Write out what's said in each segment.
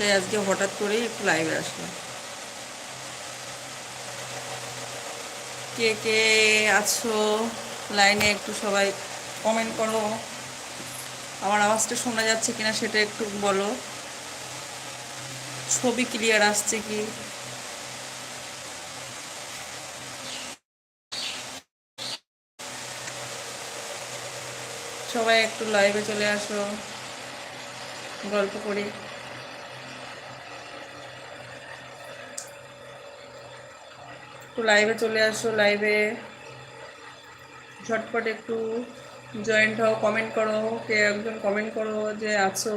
তাই আজকে হঠাৎ করেই একটু লাইভে আসলাম। কে কে আছো? লাইনে একটু সবাই কমেন্ট করো। আমার আওয়াজটা শোনা যাচ্ছে কিনা সেটা একটু বলো। ছবি ক্লিয়ার আসছে কি? সবাই একটু লাইভে চলে আসো। গল্প করি। একটু লাইভে চলে আসো লাইভে ঝটপট একটু জয়েন্ট হও কমেন্ট করো, কে একজন কমেন্ট করো যে আছো।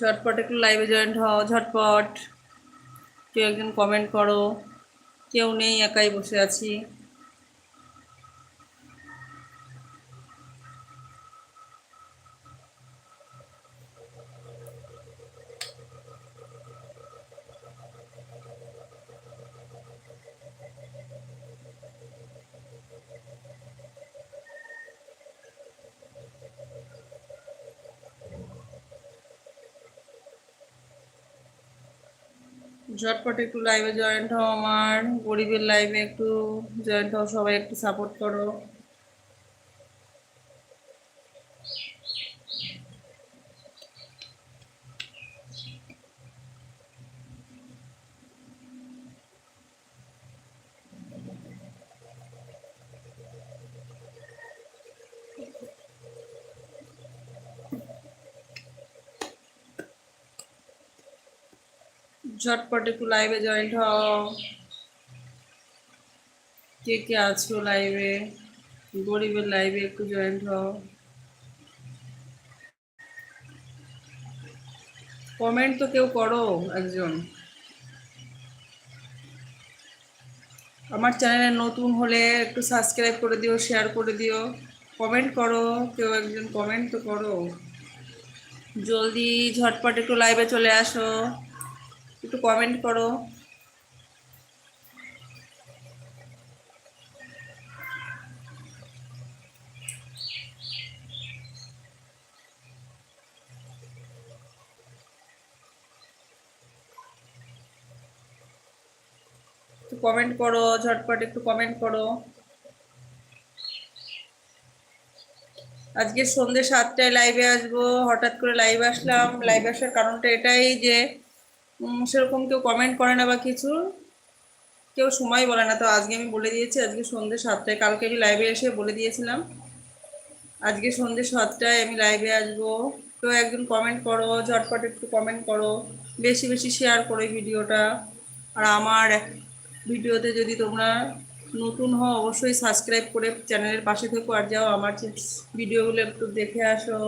ঝটপট একটু লাইভে জয়েন্ট হও, ঝটপট। কেউ একজন কমেন্ট করো। কেউ নেই, একাই বসে আছি। ঝটপট একটু লাইভে জয়েন্ট হও আমার, গরিবের লাইভে একটু জয়েন্ট হও, সবাই একটু সাপোর্ট করো। ঝটপট একটু লাইভে জয়েন্ট হও। কে কে আছো লাইভে গরিবের লাইভে একটু জয়েন্ট হও। কমেন্ট তো কেউ করো একজন। আমার চ্যানেলে নতুন হলে একটু সাবস্ক্রাইব করে দিও শেয়ার করে দিও। কমেন্ট করো, কেউ একজন কমেন্ট তো করো। জলদি ঝটপট একটু লাইভে চলে আসো। একটু কমেন্ট করো। একটু কমেন্ট করো, ঝটপট একটু কমেন্ট করো। আজকে সন্ধ্যে সাতটায় লাইভে আসব। হঠাৎ করে লাইভে আসলাম। লাইভে আসার কারণটা এটাই যে সেরকম কেউ কমেন্ট করে না বা কিছু। কেউ সময় বলে না। তো আজকে আমি বলে দিয়েছি, আজকে সন্ধ্যে সাতটায়, কালকে আমি লাইভে এসে বলে দিয়েছিলাম। আজকে সন্ধ্যে সাতটায় আমি লাইভে আসব। তো একজন কমেন্ট করো, ঝটপট একটু কমেন্ট করো, বেশি বেশি শেয়ার করো ভিডিওটা আর আমার ভিডিওতে যদি তোমরা নতুন হও, অবশ্যই সাবস্ক্রাইব করে চ্যানেলের পাশে থেকো। আর যাও আমার ভিডিওগুলো একটু দেখে আসো।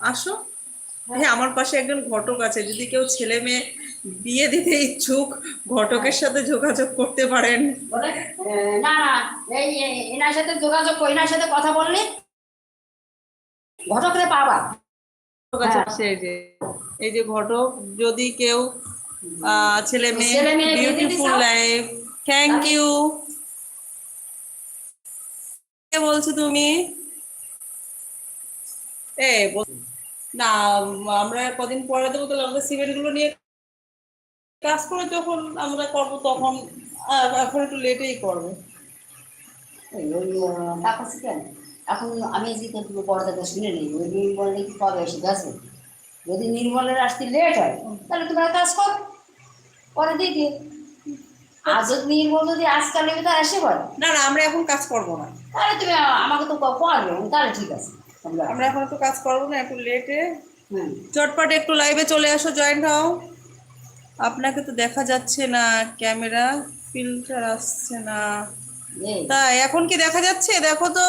আসো। হ্যাঁ আমার পাশে একজন ঘটক আছে যদি কেউ ছেলে মেয়ে বিয়ে দিতে ইচ্ছুক ঘটকের সাথে যোগাযোগ করতে পারেন। না না এই এই, এনার সাথে যোগাযোগ এনার সাথে কথা বললে ঘটকরে পাবা। পাশে এই যে এই যে ঘটক যদি কেউ ছেলে মেয়ে বিউটিফুল? লাইফ থ্যাংক ইউ কে বলছো তুমি? এ বল- না আমরা কদিন পরে দেবো তাহলে আমাদের সিমেন্টগুলো নিয়ে কাজ করে যখন আমরা করব তখন এখন একটু লেটেই করব। এই, কেন এখন আমি আজকে তো পর্দাটা শুনে নিই ওই নির্মল নাকি কবে এসে গেছে যদি নির্মলের আসতে লেট হয় তাহলে তোমরা কাজ কর পরে দেখি আর যদি নির্মল যদি আজকাল লেগে তার আসে পড়ে না না আমরা এখন কাজ করব না। তাহলে তুমি আমাকে তো পারবে তাহলে ঠিক আছে। আমরা এখন তো কাজ করব না একটু লেটে হুম চটপট একটু লাইভে চলে আসো জয়েন্ট হও। আপনাকে তো দেখা যাচ্ছে না ক্যামেরা ফিল্টার আসছে না। তাই এখন কি দেখা যাচ্ছে? দেখো তো।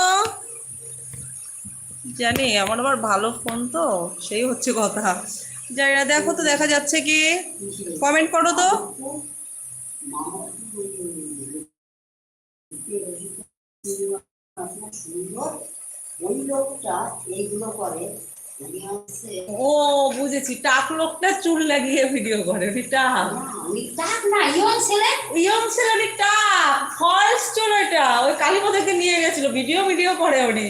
জানি আমার আবার ভালো ফোন তো সেই হচ্ছে কথা। যাই না দেখো তো দেখা যাচ্ছে কি? কমেন্ট করো তো। সুন্দর ওই লোকটা এইগুলো করে ও বুঝেছি। টাক লোকটা চুল লাগিয়ে ভিডিও করে উনি টাক। তাক না ইয়ন ছেলে। ইয়ং ছিল উনি টাক। ফলস চুল এটা ওই কালীপদকে নিয়ে গেছিল। ভিডিও ভিডিও করে উনি।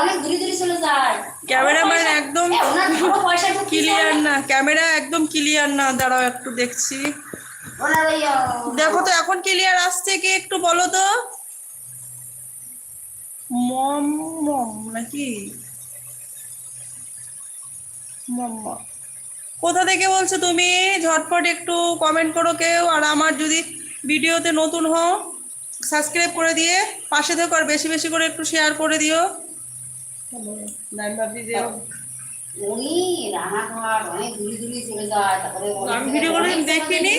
অনেক দূরে দূরে চলে যায়। ক্যামেরাম্যান একদম ক্লিয়ার না। ক্যামেরা একদম ক্লিয়ার না। দাঁড়াও একটু দেখছি। দেখো তো এখন ক্লিয়ার আসছে কি একটু বলো তো? মম মম নাকি? মম। মম। কোথা থেকে বলছো তুমি? ঝটপট একটু কমেন্ট করো কেউ আর আমার যদি ভিডিওতে নতুন হও সাবস্ক্রাইব করে দিয়ে পাশে থেকো আর বেশি বেশি করে একটু শেয়ার করে দিও। আমি ভাবছি যে উনি রানাঘাট অনেক দূরে দূরে চলে যায় তারপরে অনেক আমি জায়গায় ভিডিও করে। দেখিনি।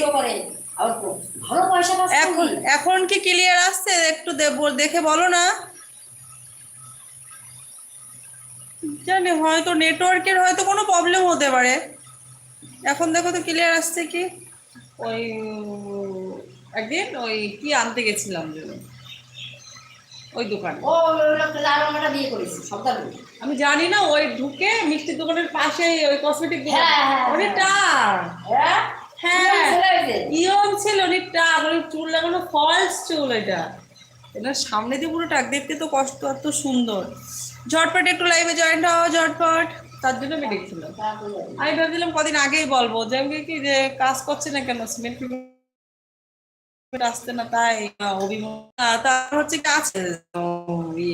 ভালো পয়সা এখন এখন কি ক্লিয়ার আসছে? একটু দেখে বলো না। জানি হয়তো নেটওয়ার্কের হয়তো কোনো প্রবলেম হতে পারে। এখন দেখো তো ক্লিয়ার আসছে কি? ওই একদিন ওই কি আনতে গেছিলাম যেন ওই দোকানে। আমি জানি না ওই ঢুকে মিষ্টির দোকানের পাশেই ওই কসমেটিক দোকান। হ্যাঁ, হ্যাঁ, হ্যাঁ। হ্যাঁ? হ্যাঁ। ইয়ং ছিল ওই চুল লাগানো ফলস চুল এটা এটা সামনে দিয়ে পুরো টাক। দেখতে তো কষ্ট এত সুন্দর। ঝটপট একটু লাইভে জয়েন্ট হওয়া ঝটপট। তার জন্য আমি দেখছিলাম। আমি ভাবছিলাম কদিন আগেই বলব। যে আমি কি যে কাজ করছে না কেন? সিমেন্ট আসছে না, তাই অভিমত। তার হচ্ছে কি।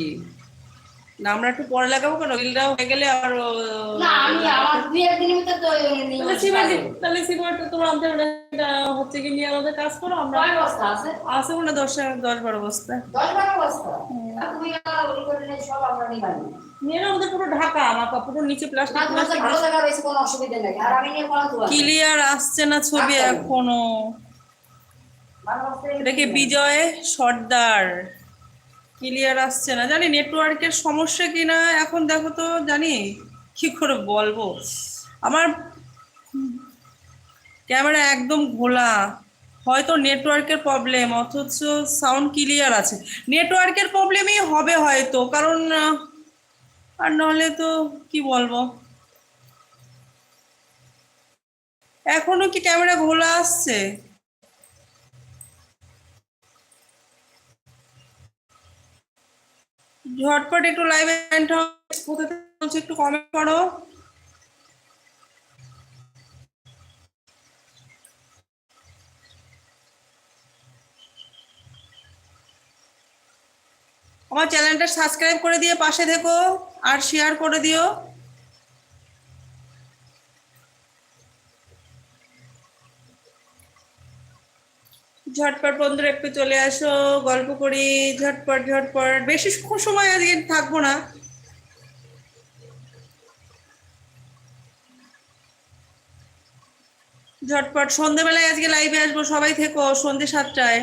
না আমরা একটু পরে লাগাবো কেন? রিলটা হয়ে গেলে আর তাহলে সিমেন্ট তাহলে সিমেন্ট তোমার আনতে হবে না। এটা হচ্ছে কি নিয়ে আমাদের কাজ করো আমরা আছে? মনে দশ দশ বারো বস্তা। দশ বারো নিয়ে ওদের পুরো ঢাকা আমার পুরো নিচে প্লাস্টিক ক্লিয়ার আসছে না ছবি। এখনও। ভালো এটা কি বিজয় সর্দার? ক্লিয়ার আসছে না। জানি নেটওয়ার্কের সমস্যা কি না এখন দেখো তো, জানি কি করে বলব। আমার ক্যামেরা একদম ঘোলা। হয়তো নেটওয়ার্কের প্রবলেম অথচ সাউন্ড ক্লিয়ার আছে। নেটওয়ার্কের প্রবলেমই হবে হয়তো, কারণ আর নাহলে তো কি বলব? এখনও কি ক্যামেরা ঘোলা আসছে? ঝটপট একটু লাইভে বলছো একটু কমেন্ট করো। আমার চ্যানেলটা সাবস্ক্রাইব করে দিয়ে পাশে দেখো আর শেয়ার করে দিও। ঝটপট, বন্ধুরা একটু চলে আসো, গল্প করি, ঝটপট ঝটপট। বেশি সময় আজকে থাকব না। ঝটপট, সন্ধেবেলায় আজকে লাইভে আসব, সবাই থেকো, সন্ধে সাতটায়।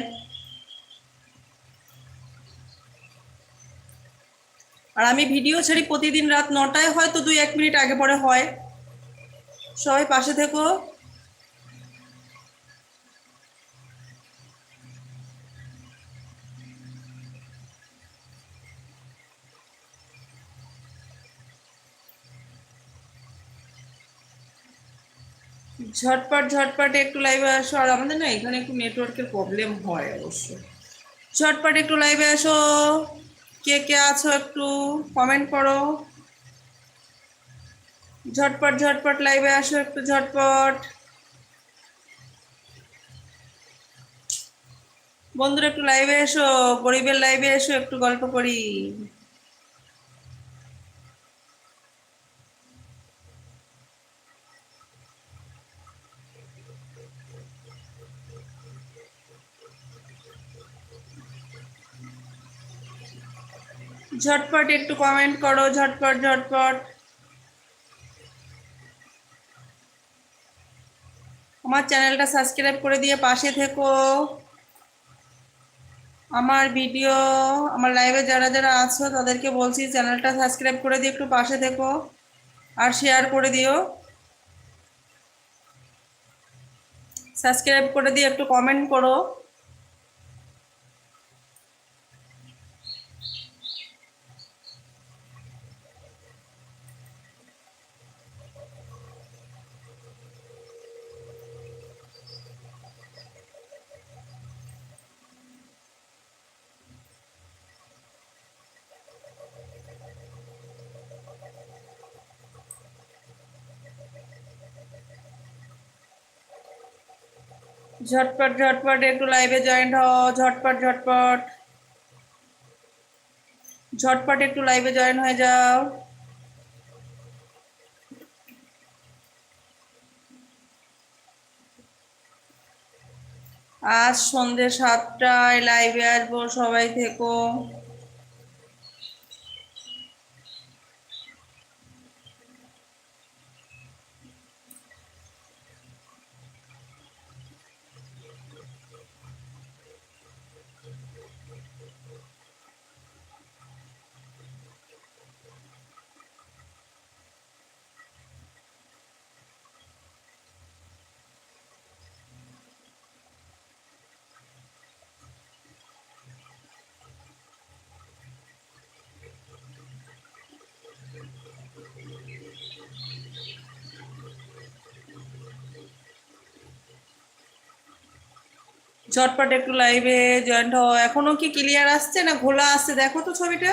আর আমি ভিডিও ছাড়ি প্রতিদিন রাত নটায়, হয়তো দুই এক মিনিট আগে পরে হয়। সবাই পাশে থেকো। ঝটপট ঝটপট একটু লাইভে আসো। আর আমাদের না এখানে একটু নেটওয়ার্কের প্রবলেম হয় অবশ্য। ঝটপট একটু লাইভে আসো। কে কে আছো একটু কমেন্ট করো। ঝটপট ঝটপট লাইভে আসো একটু ঝটপট। বন্ধুরা একটু লাইভে এসো, গরিবের লাইভে এসো, একটু গল্প করি। ঝটপট একটু কমেন্ট করো, ঝটপট ঝটপট। আমার চ্যানেলটা সাবস্ক্রাইব করে দিয়ে পাশে থেকো। আমার ভিডিও আমার লাইভে যারা যারা আছো, তাদেরকে বলছি চ্যানেলটা সাবস্ক্রাইব করে দিয়ে একটু পাশে থেকো আর শেয়ার করে দিও। সাবস্ক্রাইব করে দিয়ে একটু কমেন্ট করো। ঝটপট ঝটপট, একটু লাইভে জয়েন্ট হও, ঝটপট ঝটপট। ঝটপট, একটু লাইভে জয়েন হয়ে যাও। আজ সন্ধ্যে সাতটায় লাইভে আসব, সবাই থেকো। ঝটপট একটু লাইভে জয়েন্ট হওয়া এখনও কি ক্লিয়ার আসছে না ঘোলা আসছে? দেখো তো ছবিটা।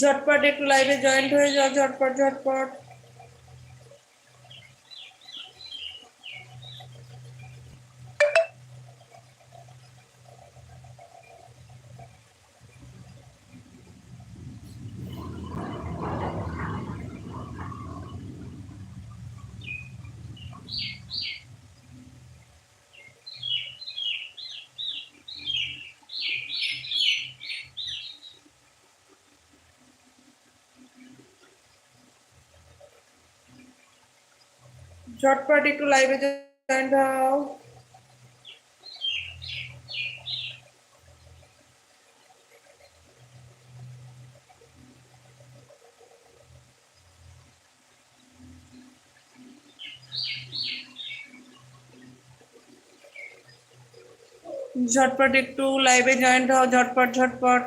ঝটপট একটু লাইভে জয়েন্ট হয়ে যাও ঝটপট ঝটপট। ঝটপট একটু লাইভে জয়েন্ট হও ঝটপট একটু লাইভে জয়েন্ট হও ঝটপট ঝটপট